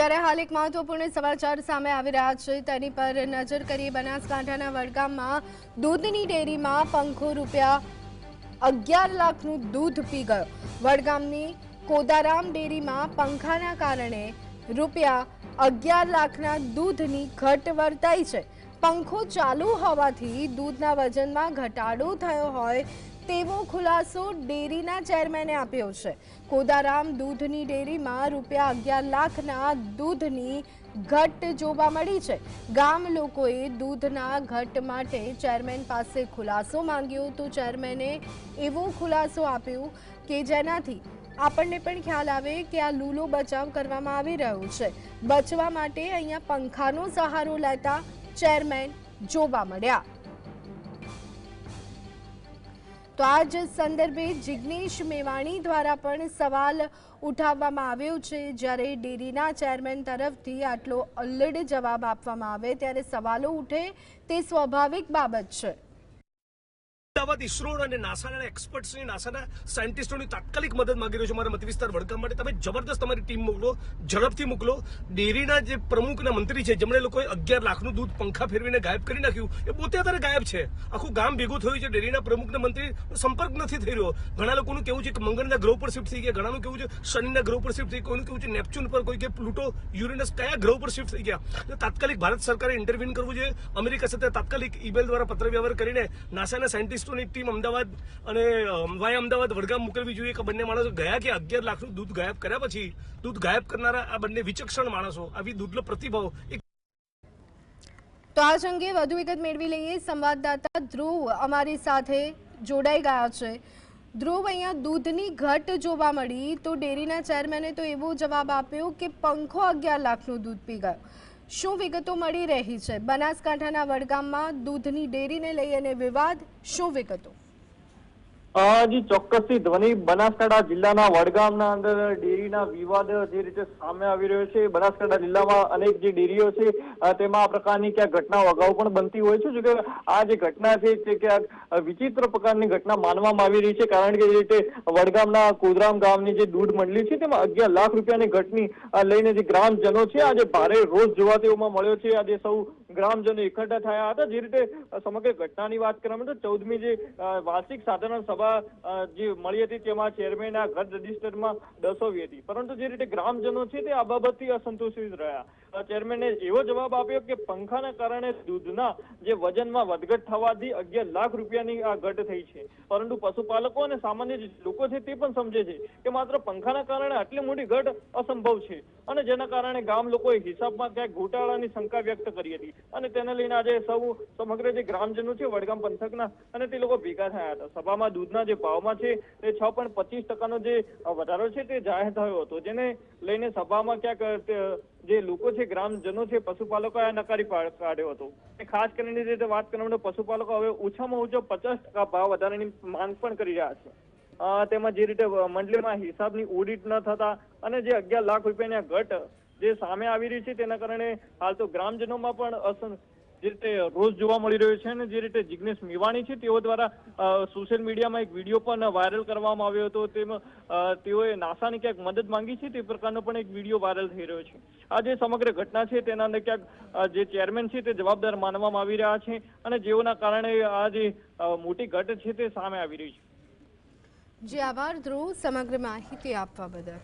ત્યારે હાલ એક મહત્વપૂર્ણ સમાચાર સામે આવી રહ્યા છે. તેની પર નજર કરીએ બનાસકાંઠાના વડગામમાં દૂધની ડેરીમાં પંખો રૂપિયા અગિયાર લાખનું દૂધ પી ગયો. વડગામની કોદારામ ડેરીમાં પંખાના કારણે રૂપિયા અગિયાર લાખના દૂધની ઘટ વર્તાઈ છે. પંખો ચાલુ હોવાથી દૂધના વજનમાં ઘટાડો થયો હોય તેવો ખુલાસો ડેરીના ચેરમેને આપ્યો છે. કોદારામ દૂધની ડેરીમાં રૂપિયા અગિયાર લાખના દૂધની ઘટ જોવા મળી છે. ગામ લોકોએ દૂધના ઘટ માટે ચેરમેન પાસે ખુલાસો માંગ્યો તો ચેરમેને એવો ખુલાસો આપ્યો કે જેનાથી આપણને પણ ખ્યાલ આવે કે આ લૂલો બચાવ કરવામાં આવી રહ્યો છે. બચવા માટે અહીંયા પંખાનો સહારો લેતા ચેરમેન જોવા મળ્યા. તો આ જ સંદર્ભે જિગ્નેશ મેવાણી દ્વારા પણ સવાલ ઉઠાવવામાં આવ્યો છે. જ્યારે ડેરીના ચેરમેન તરફથી આટલો અલ્લડ જવાબ આપવામાં આવે ત્યારે સવાલો ઉઠે તે સ્વાભાવિક બાબત છે. અમદાવાદ ઇસરો અને નાસાના એક્સપર્ટ્સની નાસાના સાયન્ટિસ્ટોની તાત્કાલિક મદદ માંગી રહ્યો છે મારા મત વિસ્તાર વડગામ માટે. તમે જબરદસ્ત તમારી ટીમ મોકલો, ઝડપથી મોકલો. ડેરીના જે પ્રમુખ અને મંત્રી છે, જેમણે લોકોએ અગિયાર લાખનું દૂધ પંખા ફેરવીને ગાયબ કરી નાખ્યું, એ પોતે અત્યારે ગાયબ છે. આખું ગામ ભેગું થયું છે. ડેરીના પ્રમુખ અને મંત્રી સંપર્ક નથી થઈ રહ્યો. ઘણા લોકોનું કેવું છે કે મંગળના ગ્રહ પર શિફ્ટ થઈ ગયા. ઘણાનું કેવું છે શનિના ગ્રહ પર શિફ્ટ થઈ કોઈનું કેવું છે નેપચ્યુન પર કોઈ કે પ્લુટો, યુરેનસ કયા ગ્રહ પર શિફ્ટ થઈ ગયા? તાત્કાલિક ભારત સરકારે ઇન્ટરવ્યૂ કરવું જોઈએ. અમેરિકા સાથે તાત્કાલિક ઈમેલ દ્વારા પત્ર વ્યવહાર કરીને નાસાના સાયન્ટિસ્ટોની ટીમ અમદાવાદ અને વાય અમદાવાદ વડગામ મોકલવી જોઈએ કે બંને માણસો ગયા કે અગિયાર લાખનું દૂધ ગાયબ કર્યા પછી દૂધ ગાયબ કરનારા આ બંને વિચક્ષણ માણસો, આવી દૂધનો પ્રતિભાવ તો આ અંગે વધુ વિગત મેળવી લઈએ. સંવાદદાતા ધ્રુવ અમારી સાથે જોડાઈ ગયા છે. ધ્રુવ, અહીંયા દૂધની ઘટ જોવા મળી તો ડેરીના ચેરમેને તો એવો જવાબ આપ્યો કે પંખો અગિયાર લાખનું દૂધ પી ગયો. શું વિગતો મળી રહી છે? બનાસકાંઠાના વડગામમાં દૂધની ડેરીને લઈ અને વિવાદ? શું વિગતો? જી ચોક્કસથી ધ્વનિ બનાસકાંઠા જિલ્લાના વડગામના અંદર ડેરીના વિવાદ જે રીતે સામે આવી રહ્યો છે, બનાસકાંઠા જિલ્લામાં અનેક જે ડેરીઓ છે તેમાં આ પ્રકારની ક્યાંક ઘટનાઓ અગાઉ પણ બનતી હોય છે. જો કે આ જે ઘટના છે, તે ક્યાંક વિચિત્ર પ્રકારની ઘટના માનવામાં આવી રહી છે. કારણ કે જે રીતે વડગામના કોદરામ ગામની જે દૂધ મંડળી છે, તેમાં અગિયાર લાખ રૂપિયાની ઘટની લઈને જે ગ્રામજનો છે, આજે ભારે રોષ જોવા તેઓમાં મળ્યો છે. આજે સૌ ગ્રામજનો એકઠા થયા હતા. જે રીતે સમગ્ર ઘટનાની વાત કરવામાં તો ચૌદમી જે વાર્ષિક સાધારણ સભા જે મળી હતી તેમાં ચેરમેનના ઘર રજિસ્ટરમાં દર્શાવી હતી. પરંતુ જે રીતે ગ્રામજનો છે તે આ બાબતથી અસંતોષિત રહ્યા. ચેરમેને એવો જવાબ આપ્યો કે પંખાના કારણે દૂધના જે વજનમાં વધઘટ થવાથી અગિયાર લાખ રૂપિયાની આ ઘટ થઈ છે. પરંતુ પશુપાલકો અને સામાન્ય લોકો છે તે પણ સમજે છે કે માત્ર પંખાના કારણે આટલી મોટી ઘટ અસંભવ છે. અને જેના કારણે ગામ લોકોએ હિસાબમાં ક્યાંક ઘોટાળાની શંકા વ્યક્ત કરી હતી. અને તેને લઈને આજે સૌ સમગ્ર જે ગ્રામજનો છે, વડગામ પંથકના અને તે લોકો ભેગા થયા હતા. સભામાં દૂધના જે ભાવમાં છે તે છ પોઈન્ટ પચીસ ટકાનો જે વધારો છે તે જાહેર થયો હતો. જેને લઈને સભામાં ક્યાંક જે લોકો છે, ગ્રામજનો છે, પશુપાલકો નકારી કાઢ્યો હતો. ખાસ કરીને જે વાત કરવામાં પશુપાલકો હવે ઓછામાં ઓછો પચાસ ટકા ભાવ વધારાની માંગ પણ કરી રહ્યા છે. તેમાં જે રીતે મંડળીમાં હિસાબની ઓડિટ ન થતા અને જે અગિયાર લાખ રૂપિયાની ઘટ જે સામે આવી રહી છે, તેના કારણે હાલ તો ગ્રામજનોમાં પણ જે રીતે રોજ જોવા મળી રહ્યો છે અને જે રીતે જિગ્નેશ મેવાણી છે, તેઓ દ્વારા સોશિયલ મીડિયામાં એક વીડિયો પણ વાયરલ કરવામાં આવ્યો હતો. તેમાં તેઓએ નાસાની ક્યાંક મદદ માંગી છે, તે પ્રકારનો પણ એક વીડિયો વાયરલ થઈ રહ્યો છે. આ જે સમગ્ર ઘટના છે, તેના અંદર ક્યાંક જે ચેરમેન છે, તે જવાબદાર માનવામાં આવી રહ્યા છે અને જેઓના કારણે આ જે મોટી ઘટ છે, તે સામે આવી રહી છે. જે, આભાર ધ્રુવ. સમગ્ર માહિતી આપવા બદલ.